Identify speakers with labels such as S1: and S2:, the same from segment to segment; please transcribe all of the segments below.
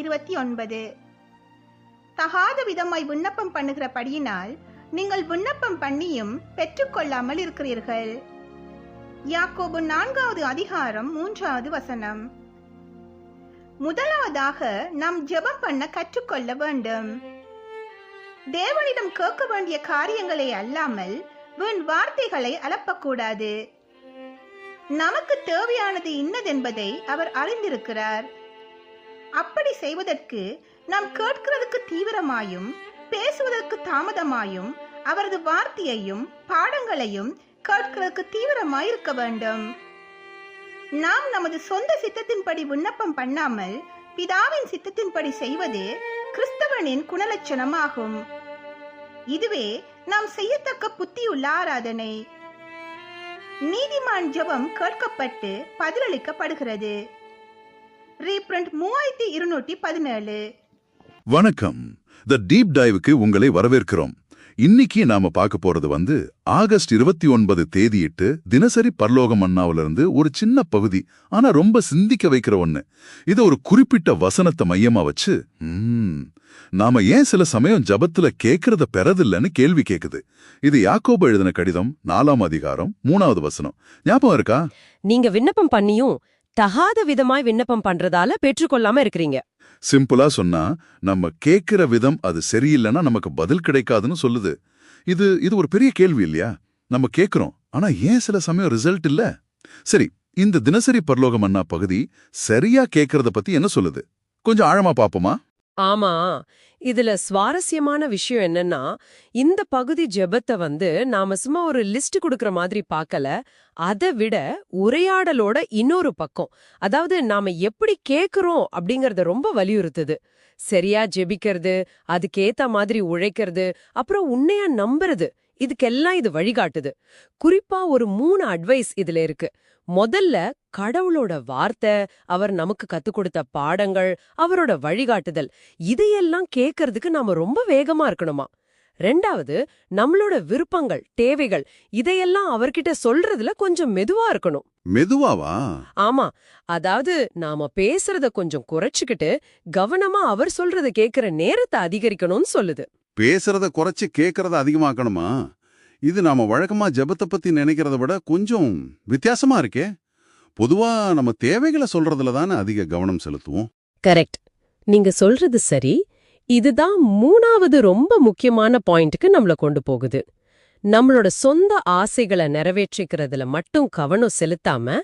S1: இருபத்தி ஒன்பது. தகாத விதமாய் விண்ணப்பம் பண்ணுகிறபடியினால் நீங்கள் விண்ணப்பம் பண்ணியும் பெற்றுக்கொள்ளாமல் இருக்கிறீர்கள். யாக்கோபு நான்காவது அதிகாரம் மூன்றாவது வசனம். முதலாவதாக நாம் ஜெபம் பண்ண கற்றுக்கொள்ள வேண்டும். தேவனிடம் கேட்க வேண்டிய காரியங்களை அல்லாமல் வீண் வார்த்தைகளை அலப்பக்கூடாது. நமக்கு தேவையானது இன்னதென்பதை அவர் அறிந்திருக்கிறார். அப்படி செய்வதற்கு நாம் கேட்கிறதுக்கு தீவிரமாயும் பேசுவதற்கு தாமதமாயும் அவரது வார்த்தையையும் பாடங்களையும் கேட்கிறதுக்கு தீவிரமாய் இருக்க வேண்டும். நாம் நமது சொந்த சித்தத்தின்படி விண்ணப்பம் பண்ணாமல் பிதாவின் சித்தத்தின்படி செய்வது கிறிஸ்தவனின் குணலட்சணமாகும். இதுவே நாம் செய்யத்தக்க புத்தியுள்ள ஆராதனை. நீதிமான் ஜெபம் கேட்கப்பட்டு பதிலளிக்கப்படுகிறது. ரீப்ரண்ட் மூவாயிரத்தி இருநூற்றி பதினேழு.
S2: வணக்கம். த டீப் டைவுக்கு உங்களை வரவேற்கிறோம். இன்னைக்கு நாம பார்க்க போறது வந்து ஆகஸ்ட் இருபத்தி ஒன்பது தேதியிட்டு தினசரி பரலோகம் அண்ணாவிலிருந்து ஒரு சின்ன பகுதி ஆனா ரொம்ப சிந்திக்க வைக்கிற ஒண்ணு. இத ஒரு குறிப்பிட்ட வசனத்தை மையமா வச்சு ம், நாம ஏன் சில சமயம் ஜபத்துல கேட்கறத பெறதில்லைன்னு கேள்வி கேக்குது. இது யாக்கோபு எழுதின கடிதம் நாலாம் அதிகாரம் மூணாவது வசனம். ஞாபகம் இருக்கா?
S3: நீங்க விண்ணப்பம் பண்ணியும் தகாத விதமாய் விண்ணப்பம் பண்றதால பெற்றுக்கொள்ளாம இருக்கிறீங்க.
S2: சிம்பிளா சொன்னா நம்ம கேட்கிற விதம் அது சரியில்லைன்னா நமக்கு பதில் கிடைக்காதுன்னு சொல்லுது. இது இது ஒரு பெரிய கேள்வி இல்லையா? நம்ம கேட்கிறோம் ஆனா ஏன் சில சமயம் ரிசல்ட் இல்ல? சரி இந்த தினசரி பரலோகம் அண்ணா பகுதி சரியா கேட்கறத பத்தி என்ன சொல்லுது? கொஞ்சம் ஆழமா பாப்போமா?
S3: ஆமா. இதுல சுவாரஸ்யமான விஷயம் என்னன்னா இந்த பகுதி ஜெபத்தை வந்து நாம சும்மா ஒரு லிஸ்ட் கொடுக்கற மாதிரி பார்க்கல அதை விட உரையாடலோட இன்னொரு பக்கம். அதாவது நாம எப்படி கேக்குறோம் அப்படிங்கறத ரொம்ப வலியுறுத்துது. சரியா ஜெபிக்கிறது அதுக்கேத்த மாதிரி உழைக்கிறது அப்புறம் உன்னையா நம்புறது. இதுக்கெல்லாம் இது வழிகாட்டுது. குறிப்பா ஒரு மூணு அட்வைஸ் இதுல இருக்கு. முதல்ல கடவுளோட வார்த்தை அவர் நமக்கு கத்துக் கொடுத்த பாடங்கள் அவரோட வழிகாட்டுதல் இதையெல்லாம் கேட்கறதுக்கு நாம ரொம்ப வேகமா இருக்கணுமா? ரெண்டாவது நம்மளோட விருப்பங்கள் தேவைகள் இதையெல்லாம் அவர்கிட்ட சொல்றதுல கொஞ்சம் மெதுவா இருக்கணும்.
S2: மெதுவாவா?
S3: ஆமா. அதாவது நாம பேசுறத கொஞ்சம் குறைச்சுக்கிட்டு கவனமா அவர் சொல்றத கேக்குற நேரத்தை அதிகரிக்கணும்னு சொல்லுது.
S4: பேசுறத குறைச்சு கேட்கறத அதிகமாக்கணுமா? இது நாம வழக்கமா ஜபத்தை பத்தி நினைக்கிறத விட கொஞ்சம் வித்தியாசமா இருக்கே. பொதுவா நம்ம தேவைகளை சொல்றதுல தானே அதிக கவனம் செலுத்துவோம்.
S3: கரெக்ட். நீங்க சொல்றது சரி. இதுதான் மூணாவது ரொம்ப முக்கியமான பாயிண்ட்டுக்கு நம்மள கொண்டு போகுது. நம்மளோட சொந்த ஆசைகளை நிறைவேற்றிக்கிறதுல மட்டும் கவனம் செலுத்தாம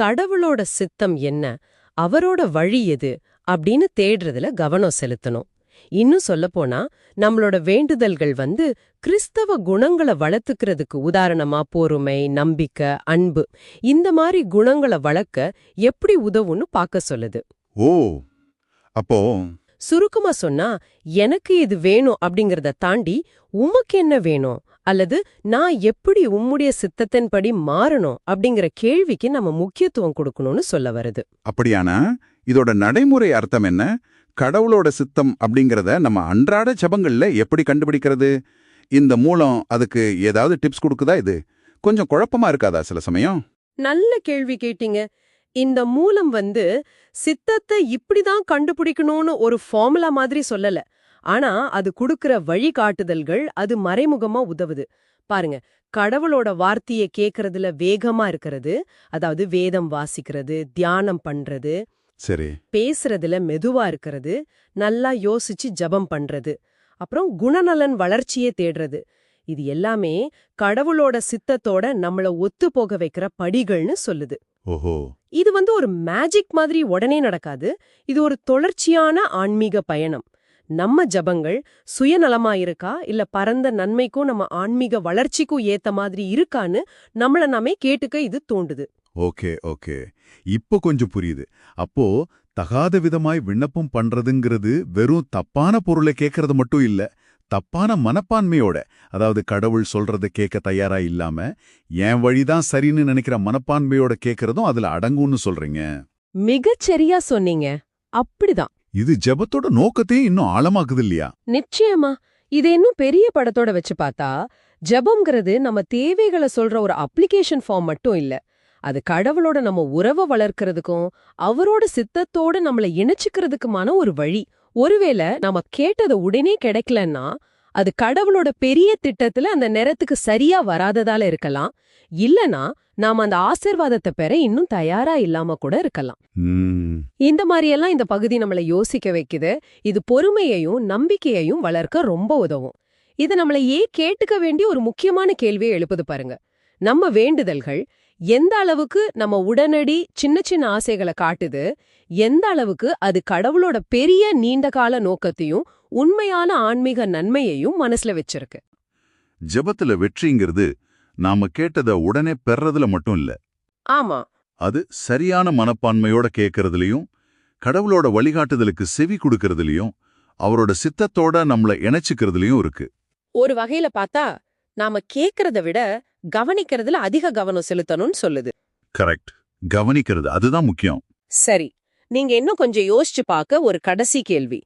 S3: கடவுளோட சித்தம் என்ன அவரோட வழி எது அப்படின்னு தேடுறதுல கவனம் செலுத்தணும். இன்னும் சொல்லப்போனா நம்மளோட வேண்டுதல்கள் வந்து கிறிஸ்தவ குணங்களை வளர்த்துக்கிறதுக்கு உதாரணமா பொறுமை நம்பிக்கை அன்பு இந்த மாதிரி குணங்களை வளர்க்க எப்படி உதவுன்னு பார்க்க சொல்லுது.
S4: ஓ அப்போ
S3: சுருக்கமா சொன்னா எனக்கு இது வேணும் அப்படிங்கறத தாண்டி உமக்கு என்ன வேணும்? அல்லது நான் எப்படி உம்முடைய சித்தத்தின்படி மாறணும் அப்படிங்கிற கேள்விக்கு நம்ம முக்கியத்துவம் கொடுக்கணும்னு சொல்ல வருது.
S4: அப்படியானா? இதோட நடைமுறை அர்த்தம் என்ன? கடவுளோட சித்தம் அப்படிங்கிறத நம்ம அன்றாட ஜபங்கள்ல எப்படி கண்டுபிடிக்கிறது? இந்த மூலம் அதுக்கு ஏதாவது டிப்ஸ் கொடுக்குதா இது? கொஞ்சம் குழப்பமா இருக்காதா சில சமயம்?
S3: நல்ல கேள்வி கேட்டீங்க. இந்த மூலம் வந்து சித்தத்தை இப்படிதான் கண்டுபிடிக்கணும்னு ஒரு ஃபார்முலா மாதிரி சொல்லல. ஆனா அது குடுக்கிற வழிகாட்டுதல்கள் அது மறைமுகமா உதவுது. பாருங்க கடவுளோட வார்த்தையை கேட்கறதுல வேகமா இருக்கிறது அதாவது வேதம் வாசிக்கிறது தியானம் பண்றது
S4: சரி.
S3: பேசுறதுல மெதுவா இருக்கிறது நல்லா யோசிச்சு ஜபம் பண்றது அப்புறம் குணநலன் வளர்ச்சியே தேடுறது. இது எல்லாமே கடவுளோட சித்தத்தோட நம்மள ஒத்து போக வைக்கிற படிகள்னு சொல்லுது.
S4: ஓஹோ.
S3: இது வந்து ஒரு மேஜிக் மாதிரி உடனே நடக்காது. இது ஒரு தொடர்ச்சியான ஆன்மீக பயணம். நம்ம ஜபங்கள் சுயநலமா இருக்கா இல்ல பரந்த நன்மைக்கும் நம்ம ஆன்மீக வளர்ச்சிக்கும் ஏத்த மாதிரி இருக்கான்னு நம்மள நாமே கேட்டுக்க இது தூண்டுது.
S2: Okay okay. இப்போ கொஞ்சம் புரியுது. அப்போ தகாத விதமாய் விண்ணப்பம் பண்றதுங்கிறது வெறும் தப்பான பொருளை கேட்கறது மட்டும் இல்ல தப்பான மனப்பான்மையோட அதாவது கடவுள் சொல்றத கேட்க தயாரா இல்லாம என் வழிதான் சரின்னு நினைக்கிற மனப்பான்மையோட கேட்கறதும் அதுல அடங்கும்னு சொல்றீங்க.
S3: மிகச்சரியா சொன்னீங்க. அப்படிதான்.
S2: இது ஜெபத்தோட நோக்கத்தையும் இன்னும் ஆழமாக்குது இல்லையா?
S3: நிச்சயமா. இது இன்னும் பெரிய படத்தோட வச்சு பார்த்தா ஜெபம்ங்கிறது நம்ம தேவைகளை சொல்ற ஒரு அப்ளிகேஷன் ஃபார்ம் மட்டும் இல்ல. அது கடவுளோட நம்ம உறவை வளர்க்கறதுக்கும் அவரோட சித்தத்தோட நம்மள இணைச்சுக்கிறதுக்குமான ஒரு வழி. ஒருவேளை நாம கேட்டது உடனே கிடைக்கலன்னா அது கடவுளோட பெரிய திட்டத்துல அந்த நேரத்துக்கு சரியா வராததால இருக்கலாம். இல்லனா நாம அந்த ஆசிர்வாதத்தை பெற இன்னும் தயாரா இல்லாம கூட இருக்கலாம். இந்த மாதிரியெல்லாம் இந்த பகுதி நம்மள யோசிக்க வைக்குது. இது பொறுமையையும் நம்பிக்கையையும் வளர்க்க ரொம்ப உதவும். இது நம்மள ஏன் கேட்டுக்க வேண்டிய ஒரு முக்கியமான கேள்வியை எழுப்புது பாருங்க. நம்ம வேண்டுதல்கள் எந்த அளவுக்கு நம்ம உடனடி சின்ன சின்ன ஆசைகளை காட்டுது எந்த அளவுக்கு அது கடவுளோட பெரிய நீண்டகால நோக்கத்தையும் உண்மையான ஆன்மீக நன்மையையும் மனசுல வச்சிருக்கு.
S2: ஜெபத்துல வெற்றிங்கிறது நாம கேட்டத உடனே பெறறதுல மட்டும் இல்ல.
S3: ஆமா.
S2: அது சரியான மனப்பான்மையோட கேட்கறதுலயும் கடவுளோட வழிகாட்டுதலுக்கு செவி கொடுக்கறதுலயும் அவரோட சித்தத்தோட நம்மள இணைச்சுக்கிறதுலயும் இருக்கு.
S3: ஒரு வகையில பார்த்தா நாம கேக்குறத விட கவனிக்கிறதுல அதிக கவனம் செலுத்தணும்னு சொல்லுது.
S2: கரெக்ட் கவனிக்கிறது அதுதான் முக்கியம்.
S3: சரி நீங்க இன்னும் கொஞ்சம் யோசிச்சு பார்க்க ஒரு கடைசி கேள்வி.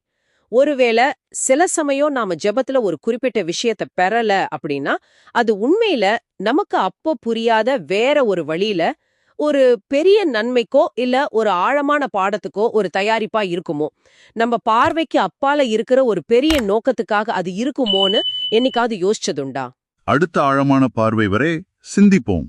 S3: ஒருவேளை சில சமயம் நாம ஜெபத்துல ஒரு குறிப்பிட்ட விஷயத்த பெறல அப்படின்னா அது உண்மையில நமக்கு அப்போ புரியாத வேற ஒரு வழியில ஒரு பெரிய நன்மைக்கோ இல்ல ஒரு ஆழமான பாடத்துக்கோ ஒரு தயாரிப்பா இருக்குமோ? நம்ம பார்வைக்கு அப்பால இருக்கிற ஒரு பெரிய நோக்கத்துக்காக அது இருக்குமோன்னு என்னைக்காவது யோசிச்சதுண்டா?
S2: அடுத்த ஆழமான பார்வை வரை சிந்திப்போம்.